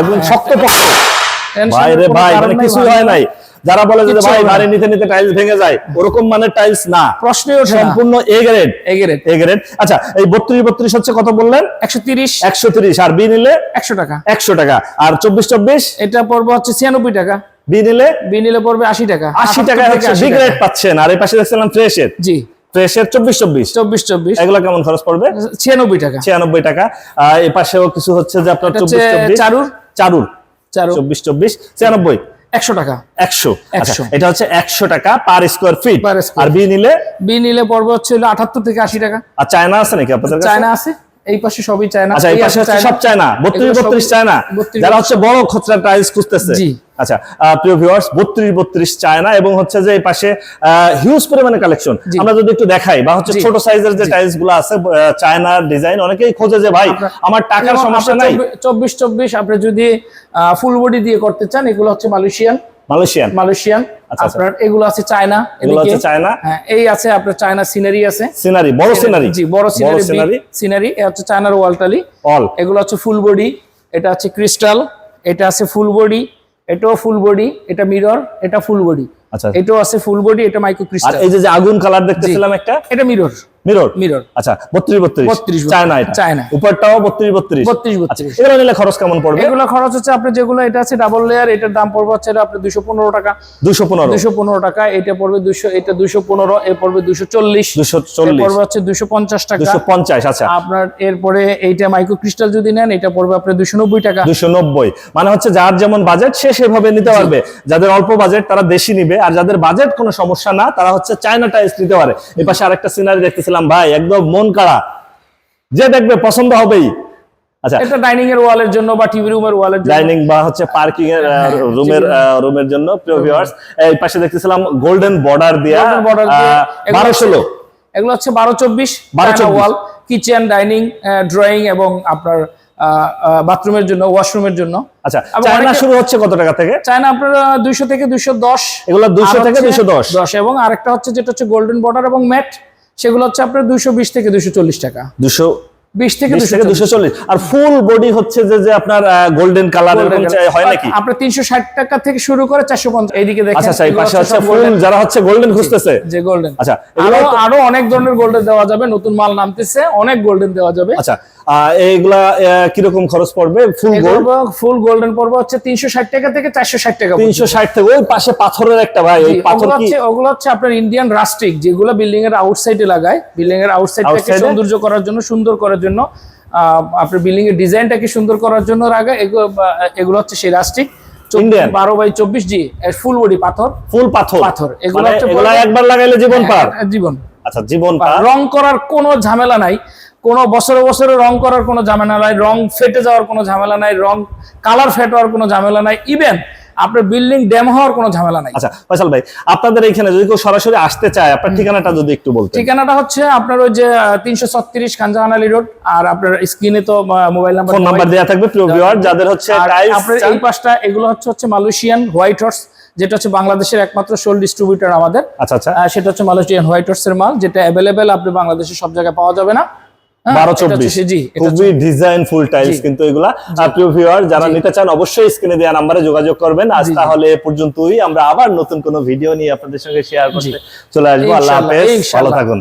একদম শক্ত পক্ষ। Tension ভাই মানে কিছুই হয় নাই। যারা বলে যে ভাই বাড়ি নিতে নিতে টাইলস ভেঙে যায় ওরকম মানের টাইলস না। প্রশ্নই ওঠে সম্পূর্ণ এ গ্রেড এগেরেট এ গ্রেড আচ্ছা এই বত্রিশ বত্রিশ হচ্ছে কত বললেন? একশো তিরিশ। একশো তিরিশ। আর বি নিলে? একশো টাকা। একশো টাকা। আর চব্বিশ চব্বিশ? এটা পড়বে হচ্ছে ছিয়ানব্বই টাকা। বি নিলে? বি নিলে পড়বে আশি টাকা। আশি টাকা থেকে হচ্ছে 80 বি গ্রেড পাচ্ছেন। আর এই পাশে দেখছিলাম ফ্রেশের জি। ফ্রেশের চব্বিশ চব্বিশ। চব্বিশ চব্বিশ। এগুলো কেমন খরচ পড়বে? ছিয়ানব্বই টাকা। ছিয়ানব্বই টাকা। আর পাশেও কিছু হচ্ছে যে আপনার চব্বিশ চব্বিশ। চারুর। চারুর। চারু চব্বিশ চব্বিশ। ছিয়ানব্বই। একশো টাকা। একশো। একশো। এটা হচ্ছে একশো টাকা পার স্কোয়ার ফিট। আর বি নিলে? বি নিলে পর্ব হচ্ছে আটাত্তর থেকে আশি টাকা। আর চায়না আছে নাকি আপনাদের চায়না আছে। এই পাশে সবই চায়না আচ্ছা এই পাশে সব চায়না। বত্রিশ এগুলো সবই বত্রিশ চায়না। যারা হচ্ছে বড় খুচরা টাইলস খুঁজতেছে। আচ্ছা প্রিয় ভিউয়ার্স বত্রিশ বত্রিশ চায়না এবং হচ্ছে যে এই পাশে হিউজ পরিমাণে কালেকশন আমরা যদি একটু দেখাই বা হচ্ছে ছোট সাইজের যে টাইলসগুলো আছে চায়নার ডিজাইন অনেকেই খোঁজে যে ভাই আমার টাকার সমস্যা নাই। চব্বি- চব্বিশ চব্বিশ আপনি যদি ফুল বডি দিয়ে করতে চান এগুলো হচ্ছে মালয়েশিয়ান মালয়েশিয়ান মালয়েশিয়ান। আপনার এগুলো আছে চায়না এগুলো আছে চায়না। হ্যাঁ এই আছে আপনার চায়না সিনারি আছে। সিনারি বড় সিনারি জি বড় সিনারি সিনারি। সিনারি এ হচ্ছে চায়নার ওয়ালটালি। অল এগুলো হচ্ছে ফুল বডি এটা হচ্ছে ক্রিস্টাল এটা আছে ফুল বডি এটাও ফুল বডি এটা মিরর এটা ফুল বডি। আচ্ছা এটাও আছে ফুল বডি এটা মাইক্রো আর ক্রিস্টাল এই যে যে আগুন কালার দেখতেছিলাম একটা এটা মিরর। মিরর মিরর আচ্ছা বত্রিশ বত্রিশ। 32 চায়না এটা। চায়না। উপরটাও বত্রিশ বত্রিশ। বত্রিশ আচ্ছা বত্রিশ। এগুলো নিলে খরচ কেমন পড়বে? এগুলো খরচ হচ্ছে আপনি যেগুলো এটা আছে ডাবল লেয়ার এটার দাম পড়বে হচ্ছে দুশো পনেরো টাকা। দুশো পনেরো। দুশো পনেরো টাকা এটা পড়বে এটা দুশো পনেরো এ পড়বে দুশো চল্লিশ। দুশো এ চল্লিশ পড়বে হচ্ছে দুশো পঞ্চাশ টাকা। দুশো পঞ্চাশ আচ্ছা। আপনার এরপরে এইটা মাইক্রো ক্রিস্টাল যদি নেন এটা পড়বে আপনার দুশো নব্বই টাকা। দুশো নব্বই। মানে হচ্ছে যার যেমন বাজেট সে সেভাবে নিতে পারবে। যাদের অল্প বাজেট তারা দেশি নিবে। আর যাদের বাজেট কোনো সমস্যা না তারা হচ্ছে চায়না টাইলস নিতে পারে। এই পাশে আরেকটা সিনারি দেখতেছিলাম ভাই একদম মন কাড়া। যে দেখবে পছন্দ হবেই। আচ্ছা। এটা ডাইনিং এর ওয়ালের জন্য বা টিভি রুমের ওয়ালের জন্য। ডাইনিং বা হচ্ছে পার্কিং এর হ্যাঁ, রুমের রুমের জন্য প্রিয় ভিউয়ার্স এই পাশে দেখতেছিলাম গোল্ডেন বর্ডার দিয়া এগুলো হচ্ছে- ষোলো। এগুলো হচ্ছে বারো চব্বিশ 12 ওয়াল কিচেন ডাইনিং ড্রয়িং এবং আপনার বাথরুমের জন্য ওয়াশরুমের জন্য। আচ্ছা চায়না শুরু হচ্ছে কত টাকা থেকে? চায়না আপনার দুইশো থেকে দুইশো দশ। এগুলো 200 থেকে 210 দশ। এবং আরেকটা হচ্ছে যেটা হচ্ছে গোল্ডেন বর্ডার এবং ম্যাট সেগুলো হচ্ছে আপনার দুইশো বিশ থেকে দুইশো চল্লিশ টাকা। দুশো বিশ থেকে দুশো চল্লিশ। আর ফুল বডি হচ্ছে যে যে আপনার গোল্ডেন কালার হয় নাকি? আপনার তিনশো ষাট টাকা থেকে শুরু করে চারশো পঞ্চাশ। এইদিকে দেখেন আচ্ছা আচ্ছা যারা হচ্ছে গোল্ডেন খুঁজতেছে। যে গোল্ডেন আচ্ছা আরও আরও অনেক ধরনের গোল্ডেন দেওয়া যাবে নতুন মাল নামতেছে অনেক গোল্ডেন দেওয়া যাবে। আচ্ছা এইগুলা কীরকম খরচ পড়বে? ফুল গোল্ড ফুল গোল্ডেন পর্ব হচ্ছে তিনশো ষাট টাকা থেকে চারশো ষাট টাকা তিনশো ষাট থেকে ওই পাশে পাথরের একটা ভাই ওই পাথর ওগুলো হচ্ছে ওগুলো হচ্ছে আপনার ইন্ডিয়ান রাস্টিক যেগুলো বিল্ডিং এর আউটসাইডে লাগায়। বিল্ডিং এর আউটসাইডটাকে সৌন্দর্য করার জন্য সুন্দর করার জন্য আপনার বিল্ডিং এর ডিজাইনটাকে সুন্দর করার জন্য লাগায়। এগুলো হচ্ছে সেই রাস্টিক? বারো বাই চব্বিশ জি ফুল বডি পাথর। ফুল পাথর? পাথর। এগুলো মানে একবার লাগাইলে জীবন পার? হ্যাঁ, জীবন। আচ্ছা জীবন পার। রং করার কোনো ঝামেলা নাই। কোনো বছরে বছরে রং করার কোনো ঝামেলা নাই রং ফেটে যাওয়ার কোনো ঝামেলা নাই রং কালার ফেট হওয়ার কোনো ঝামেলা নাই ইভেন আপনার বিল্ডিং ড্যাম হওয়ার কোনো ঝামেলা নাই। আচ্ছা ফয়সাল ভাই আপনাদের এখানে যদি কেউ সরাসরি আসতে চায় আপনার ঠিকানাটা যদি একটু বলতেন। ঠিকানাটা হচ্ছে আপনার ওই যে তিনশো ছত্রিশ খানজাহান আলী রোড আর আপনার স্ক্রিনে তো মোবাইল নাম্বার ফোন নাম্বার দেওয়া থাকবে প্রিয় ভিউয়ার যাদের হচ্ছে আপনার এই পাশটা এগুলো হচ্ছে হচ্ছে মালয়েশিয়ান হোয়াইট হর্স যেটা হচ্ছে বাংলাদেশের একমাত্র সোল ডিস্ট্রিবিউটর আমাদের। আচ্ছা আচ্ছা। সেটা হচ্ছে মালয়েশিয়ান হোয়াইট হর্স এর মাল যেটা অ্যাভেলেবেল আপনি বাংলাদেশের সব জায়গায় পাওয়া যাবে না। বারো চব্বিশ। খুবই ডিজাইন ফুল টাইলস কিন্তু এগুলা। প্রিয় ভিউয়ার যারা নিতে চান অবশ্যই স্ক্রিনে দেওয়া নাম্বারে যোগাযোগ করবেন। আজ। তাহলে এ পর্যন্তই। আমরা আবার নতুন কোন ভিডিও নিয়ে আপনাদের সঙ্গে শেয়ার করতে চলে আসব। আল্লাহ হাফেজ। ভালো থাকুন।